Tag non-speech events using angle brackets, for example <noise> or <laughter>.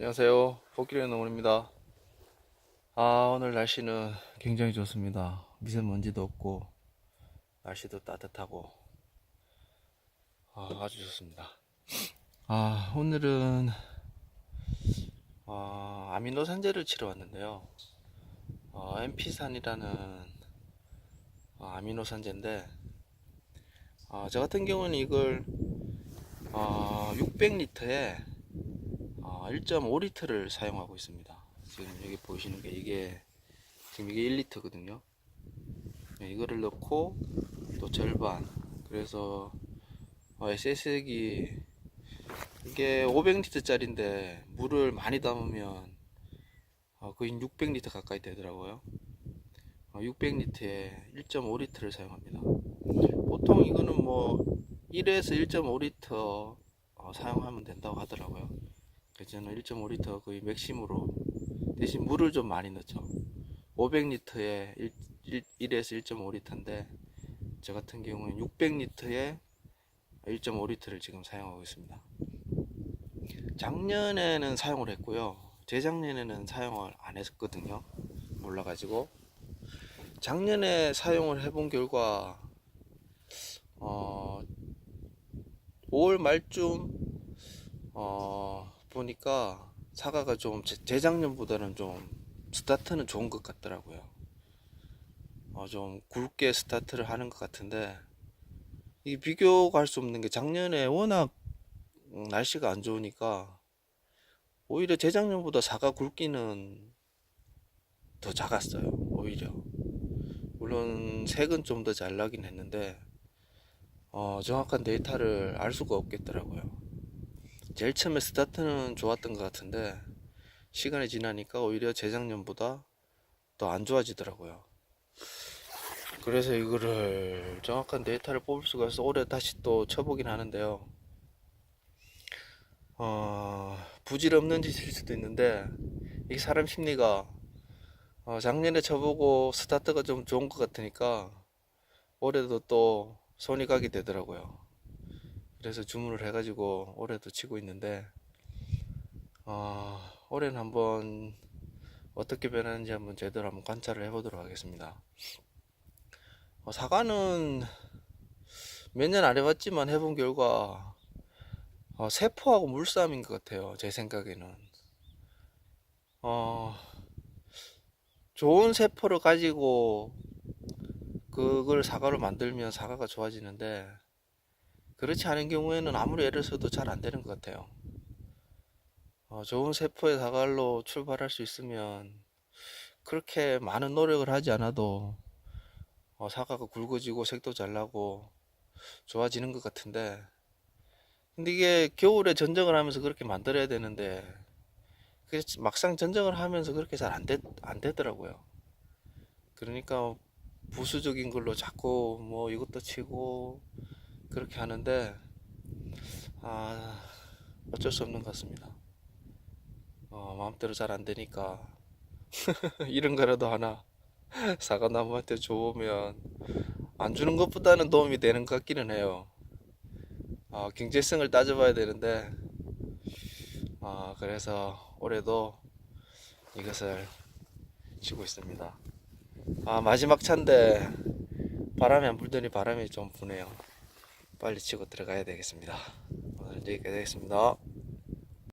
안녕하세요. 복귀의 농원입니다. 아, 오늘 날씨는 굉장히 좋습니다. 미세먼지도 없고, 날씨도 따뜻하고, 아, 아주 좋습니다. 아, 오늘은, 아, 아미노 산제를 치러 왔는데요. 어, MP산이라는 아, 아미노 산제인데, 아, 저 같은 경우는 이걸, 어, 600리터에 아, 1.5리터를 사용하고 있습니다. 지금 여기 보이시는 게 이게 지금 이게 1리터거든요. 이거를 넣고 또 절반 그래서 어, SS기 이게 500리터 짜리인데 물을 많이 담으면 어, 거의 600리터 가까이 되더라고요. 어, 600리터에 1.5리터를 사용합니다. 보통 이거는 뭐 1에서 1.5리터 어, 사용하면 된다고 하더라고요. 저는 1.5리터 거의 맥심으로 대신 물을 좀 많이 넣죠. 500리터에 1, 1 에서 1.5리터인데 저 같은 경우는 600리터에 1.5리터를 지금 사용하고 있습니다. 작년에는 사용을 했고요. 재작년에는 사용을 안 했거든요. 몰라가지고 작년에 사용을 해본 결과 어, 5월 말쯤 어, 보니까 사과가 좀 재- 재작년보다는 좀 스타트는 좋은 것 같더라고요. 어, 좀 굵게 스타트를 하는 것 같은데 이 비교가 할수 없는 게 작년에 워낙 음, 날씨가 안 좋으니까 오히려 재작년보다 사과 굵기는 더 작았어요. 오히려 물론 색은 좀 더 잘 나긴 했는데 어, 정확한 데이터를 알 수가 없겠더라고요. 제일 처음에 스타트는 좋았던 것 같은데 시간이 지나니까 오히려 재작년보다 더 안 좋아지더라고요. 그래서 이거를 정확한 데이터를 뽑을 수가 있어 올해 다시 또 쳐보긴 하는데요. 어, 부질없는 짓일 수도 있는데 이게 사람 심리가 어, 작년에 쳐보고 스타트가 좀 좋은 것 같으니까 올해도 또 손이 가게 되더라고요. 그래서 주문을 해가지고 올해도 치고 있는데 어, 올해는 한번 어떻게 변하는지 한번 제대로 한번 관찰을 해보도록 하겠습니다. 어, 사과는 몇 년 안 해봤지만 해본 결과 어, 세포하고 물싸움인 것 같아요. 제 생각에는 어, 좋은 세포를 가지고 그걸 사과로 만들면 사과가 좋아지는데 그렇지 않은 경우에는 아무리 애를 써도 잘 안 되는 것 같아요. 어, 좋은 세포의 사과로 출발할 수 있으면 그렇게 많은 노력을 하지 않아도 어, 사과가 굵어지고 색도 잘 나고 좋아지는 것 같은데 근데 이게 겨울에 전쟁을 하면서 그렇게 만들어야 되는데 막상 전쟁을 하면서 그렇게 잘안 되, 안 되더라고요. 그러니까 부수적인 걸로 자꾸 뭐 이것도 치고 그렇게 하는데 아 어쩔 수 없는 것 같습니다. 어, 마음대로 잘 안 되니까 <laughs> 이런 거라도 하나 <laughs> 사과나무한테 좋으면 안 주는 것보다는 도움이 되는 것 같기는 해요. 어, 경제성을 따져봐야 되는데 아 그래서 올해도 이것을 치고 있습니다. 아 마지막 차인데 바람이 안 불더니 바람이 좀 부네요. 빨리 치고 들어가야 되겠습니다. 오늘 여기까지 하겠습니다.